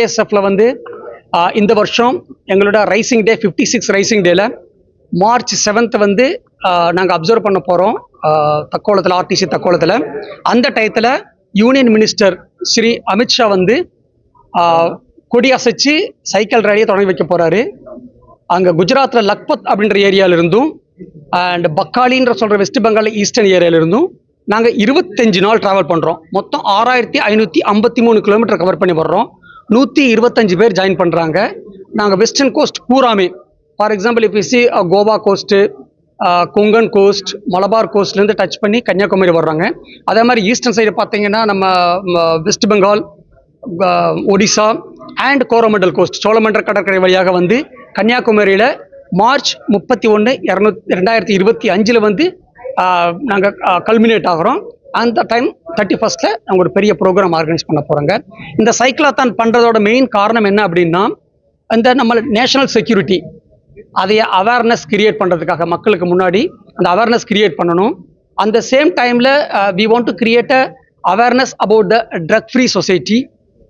ஏஎஸ்எஃப்ல வந்து இந்த வருஷம் எங்களோட rising day fifty six rising டேல மார்ச் செவன்த் வந்து நாங்கள் அப்சர்வ் பண்ண போகிறோம் தக்கோலத்தில் ஆர்டிசி தக்கோலத்தில். அந்த டயத்தில் யூனியன் மினிஸ்டர் ஸ்ரீ அமித்ஷா வந்து கொடி அசைச்சு சைக்கிள் ரேலியை தொடங்கி வைக்க போகிறாரு அங்கே குஜராத்தில் லக்பத் அப்படின்ற ஏரியாவிலிருந்தும் அண்ட் பக்காலின்ற சொல்கிற வெஸ்ட் பெங்கால் ஈஸ்டர்ன் ஏரியாவிலிருந்தும் நாங்கள் இருபத்தஞ்சு நாள் ட்ராவல் பண்ணுறோம் மொத்தம் ஆறாயிரத்தி ஐநூற்றி ஐம்பத்தி மூணு கிலோமீட்டர் கவர் பண்ணி வர்றோம். நூற்றி இருபத்தஞ்சு பேர் ஜாயின் பண்ணுறாங்க நாங்கள் வெஸ்டர்ன் கோஸ்ட் பூராமே. ஃபார் எக்ஸாம்பிள் இப்போ சி கோவா கோஸ்ட்டு கொங்கன் கோஸ்ட் மலபார் கோஸ்ட்லேருந்து டச் பண்ணி கன்னியாகுமரி வர்றாங்க. அதே மாதிரி ஈஸ்டர்ன் சைடு பார்த்தீங்கன்னா நம்ம வெஸ்ட் பெங்கால் ஒடிசா அண்ட் கோரமண்டல் கோஸ்ட் சோழமண்டல் கடற்கரை வழியாக வந்து கன்னியாகுமரியில் மார்ச் முப்பத்தி ஒன்று இரநூத்தி ரெண்டாயிரத்தி இருபத்தி அஞ்சில் வந்து uh, நாங்கள் கல்மினேட் uh, ஆகிறோம். அந்த டைம் தேர்ட்டி ஃபஸ்ட்டில் நாங்கள் ஒரு பெரிய ப்ரோக்ராம் ஆர்கனைஸ் பண்ண போகிறோங்க இந்த சைக்கிளாத்தான் பண்ணுறதோட மெயின் காரணம் என்ன அப்படின்னா இந்த நம்ம நேஷனல் செக்யூரிட்டி அதைய அவேர்னஸ் கிரியேட் பண்ணுறதுக்காக மக்களுக்கு முன்னாடி அந்த அவேர்னஸ் கிரியேட் பண்ணணும். அந்த சேம் டைமில் we want to create a awareness about the drug free society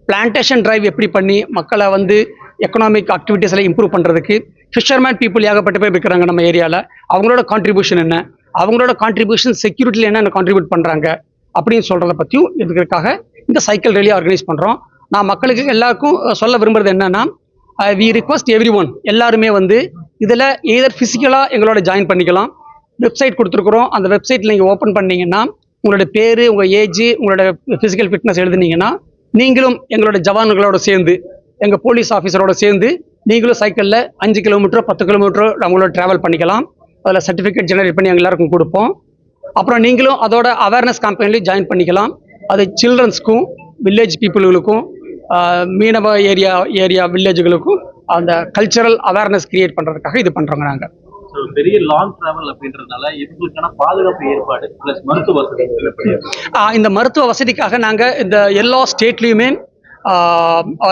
plantation drive எப்படி பண்ணி மக்களை வந்து எக்கனாமிக் ஆக்டிவிட்டீஸில் இம்ப்ரூவ் பண்ணுறதுக்கு ஃபிஷர்மேன் பீப்புள் ஏகப்பட்டு போய் இருக்கிறாங்க நம்ம ஏரியாவில் அவங்களோட கான்ட்ரிபியூஷன் என்ன? அவங்களோட கான்ட்ரிபியூஷன் செக்யூரிட்டியில் என்னென்ன கான்ட்ரிபியூட் பண்ணுறாங்க அப்படின்னு சொல்கிறத பற்றியும் இதுக்காக இந்த சைக்கிள் ரேலியை ஆர்கனைஸ் பண்ணுறோம் நான் மக்களுக்கு எல்லாருக்கும் சொல்ல விரும்புறது என்னென்னா வி ரிக்வஸ்ட் எவ்ரி ஒன் எல்லாருமே வந்து இதில் ஏதர் ஃபிசிக்கலாக எங்களோட ஜாயின் பண்ணிக்கலாம். வெப்சைட் கொடுத்துருக்குறோம். அந்த வெப்சைட்டில் நீங்கள் ஓப்பன் பண்ணீங்கன்னா உங்களோட பேர் உங்கள் ஏஜ் உங்களோட ஃபிசிக்கல் ஃபிட்னஸ் எழுதுனீங்கன்னா நீங்களும் எங்களோட ஜவான்களோட சேர்ந்து எங்கள் போலீஸ் ஆஃபீஸரோட சேர்ந்து நீங்களும் சைக்கிளில் அஞ்சு கிலோமீட்டரோ பத்து கிலோமீட்டரோ நம்மளோட ட்ராவல் பண்ணிக்கலாம். அதில் சர்டிஃபிகேட் ஜெனரேட் பண்ணி எங்க எல்லாருக்கும் கொடுப்போம். அப்புறம் நீங்களும் அதோட அவேர்னஸ் கேம்பெயின்லையும் ஜாயின் பண்ணிக்கலாம். அது சில்ட்ரன்ஸ்க்கும் வில்லேஜ் பீப்புளுக்கும் மீனவ ஏரியா ஏரியா வில்லேஜுகளுக்கும் அந்த கல்ச்சரல் அவேர்னஸ் கிரியேட் பண்ணுறதுக்காக இது பண்ணுறோங்க நாங்கள் பெரிய லாங் டிராவல் அப்படின்றதுனால இவங்களுக்கான பாதுகாப்பு ஏற்பாடு பிளஸ் மருத்துவ வசதி இந்த மருத்துவ வசதிக்காக நாங்கள் இந்த எல்லா ஸ்டேட்லேயுமே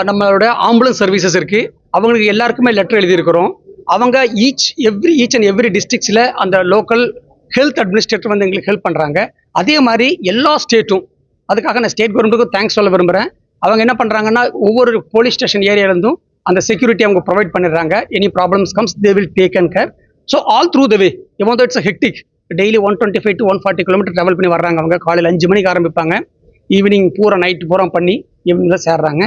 நம்மளோட ஆம்புலன்ஸ் சர்வீசஸ் இருக்குது அவங்களுக்கு எல்லாருக்குமே லெட்டர் எழுதியிருக்கிறோம். அவங்க each every each and every டிஸ்ட்ரிக்ஸில் அந்த லோக்கல் ஹெல்த் அட்மினிஸ்ட்ரேட்டர் வந்து எங்களுக்கு ஹெல்ப் பண்ணுறாங்க அதே மாதிரி எல்லா ஸ்டேட்டும் அதுக்காக நான் ஸ்டேட் கவர்மெண்ட்டுக்கும் தேங்க்ஸ் சொல்ல விரும்புகிறேன் அவங்க என்ன பண்ணுறாங்கன்னா ஒவ்வொரு போலீஸ் ஸ்டேஷன் ஏரியாலேருந்தும் அந்த செக்யூரிட்டி அவங்க ப்ரொவைட் பண்ணிடுறாங்க. Any problems comes they will take and care so all through the way எவ்வளோ it's hectic daily one twenty five to one forty kilometre travel பண்ணி வர்றாங்க அவங்க. காலையில் அஞ்சு மணிக்கு ஆரம்பிப்பாங்க. ஈவினிங் பூரா நைட் பூரா பண்ணி ஈவினிங் தான் சேர்றாங்க.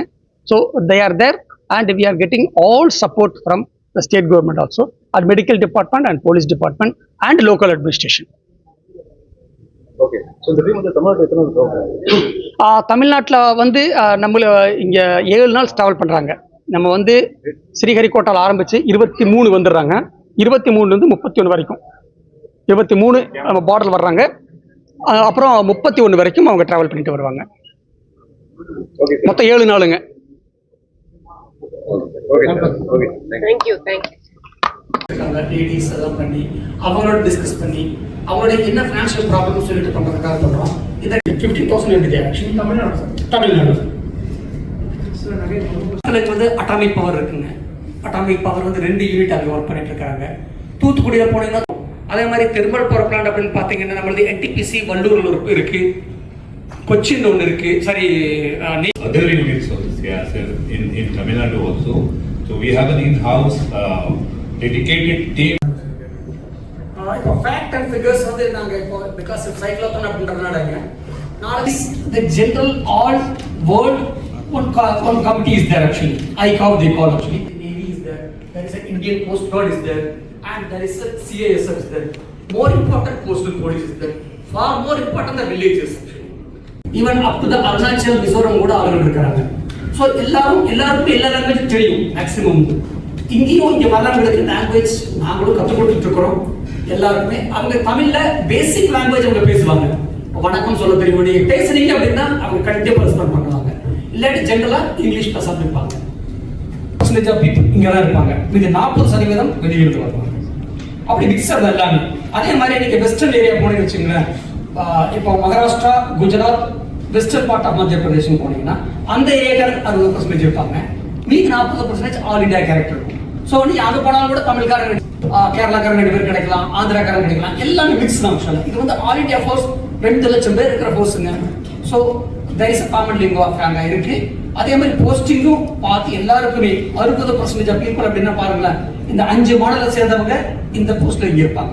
So they are there and we are getting all support from the state government also at medical department and police department and local administration okay so இந்த டீம் வந்து தமிழ்நாட்டில் எத்தனை இருக்கோம் தமிழ்நாட்டில் வந்து நம்மள இங்கே ஏழு நாள் ட்ராவல் பண்ணுறாங்க நம்ம வந்து ஸ்ரீஹரிகோட்டாவில் ஆரம்பித்து இருபத்தி மூணு வந்துடுறாங்க. இருபத்தி மூணுலேருந்து முப்பத்தி ஒன்று வரைக்கும். இருபத்தி மூணு நம்ம பார்டர் வர்றாங்க. அப்புறம் முப்பத்தி ஒன்று வரைக்கும் அவங்க ட்ராவல் பண்ணிட்டு வருவாங்க. மொத்தம் ஏழு நாளுங்க. ஓகே ஓகே தேங்க்யூ லேடிஸ் எல்லாம் பண்ணி அவங்களோட டிஸ்கஸ் பண்ணி அவங்களுடைய என்ன ஃபினான்ஷியல் ப்ராப்ளம் சொல்லிட்டு பண்றதுக்காக பண்றோம். இதை ஃபிஃப்டி தௌசண்ட் இருக்குது ஆக்சுவலி தமிழ்நாடு தமிழ்நாடு. மக்களுக்கு வந்து அட்டாமிக் பவர் இருக்குங்க. அட்டாமிக் பவர் வந்து ரெண்டு யூனிட் அங்கே ஒர்க் பண்ணிட்டு இருக்காங்க. தூத்துக்குடியில் போனீங்கன்னா அதே மாதிரி தெர்மல் பவர் பிளான்ட் அப்படின்னு பார்த்தீங்கன்னா நம்மளது என்டிபிசி ஒரு இருக்கு. கொச்சின் ஒன்று இருக்கு sorry other units of CSR in, in Tamil Nadu also. So we have an in-house uh, dedicated team ஆஹ் இப்போ ஃபேக்ட் அண்ட் ஃபிகர்ஸ் வந்து நாங்கள் இப்போ பிகாஸ் சைக்ளோத்தன் அப்படின்றதுனாலங்க நாளைக்கு the general all world one one committee is there actually I gave the call actually navy is there there is an Indian Coast Guard is there and there is a CASF is there more important coastal police is there far more important the villages actually even up to the Arunachal Mizoram கூட அவர்கள் இருக்கிறாங்க so எல்லாரும் எல்லாருக்கும் எல்லா லாங்குவேஜும் தெரியும் maximum இங்கேயும் இங்கே வரவங்களுக்கு லாங்குவேஜ் நாங்களும் கற்றுக் கொடுத்துட்டு இருக்கிறோம். எல்லாருக்குமே அவங்க தமிழ்ல பேசிக் லாங்குவேஜ் அவங்க பேசுவாங்க. வணக்கம் சொல்ல தெரியும் நீங்க பேசுறீங்க அப்படின்னா அவங்க கண்டிப்பாக ரெஸ்பாண்ட் பண்ணுவாங்க. இல்லாட்டி ஜென்ரலா இங்கிலீஷ் பேச இருப்பாங்க பர்சன்டேஜ் ஆஃப் பீப்புள் இங்கே தான் இருப்பாங்க. மிக நாற்பது சதவீதம் வெளியிருந்து வருவாங்க. அப்படி மிக்சர் தான் எல்லாமே. அதே மாதிரி நீங்க வெஸ்டர்ன் ஏரியா போனீங்கன்னு வச்சுங்களேன் இப்போ Maharashtra Gujarat western part of Madhya Pradesh போனீங்கன்னா அந்த ஏரியாக்காரங்க அறுபது பர்சன்டேஜ் இருப்பாங்க. மீதி நாற்பது பர்சன்டேஜ் ஆல் இண்டியா கேரக்டர் இருக்கும். ஸோ நீ அங்கே போனாலும் கூட தமிழ்காரங்க கேரளாக்காரங்க ரெண்டு பேர் கிடைக்கலாம் ஆந்திராக்காரங்க கிடைக்கலாம் எல்லாமே மிக்ஸ் தான் ஆக்சுவலாக இது வந்து ஆல் இண்டியா ஃபோர்ஸ் ரெண்டு லட்சம் பேர் இருக்கிற ஃபோர்ஸுங்க so there is a common lingo அங்கே இருக்கு. அதே மாதிரி போஸ்டிங்கும் பார்த்து எல்லாருக்குமே அறுபது பர்சன்டேஜ் பீப்புள் அப்படின்னா பாருங்களேன் இந்த அஞ்சு மாடலை சேர்ந்தவங்க இந்த போஸ்ட்ல இங்க இருப்பாங்க.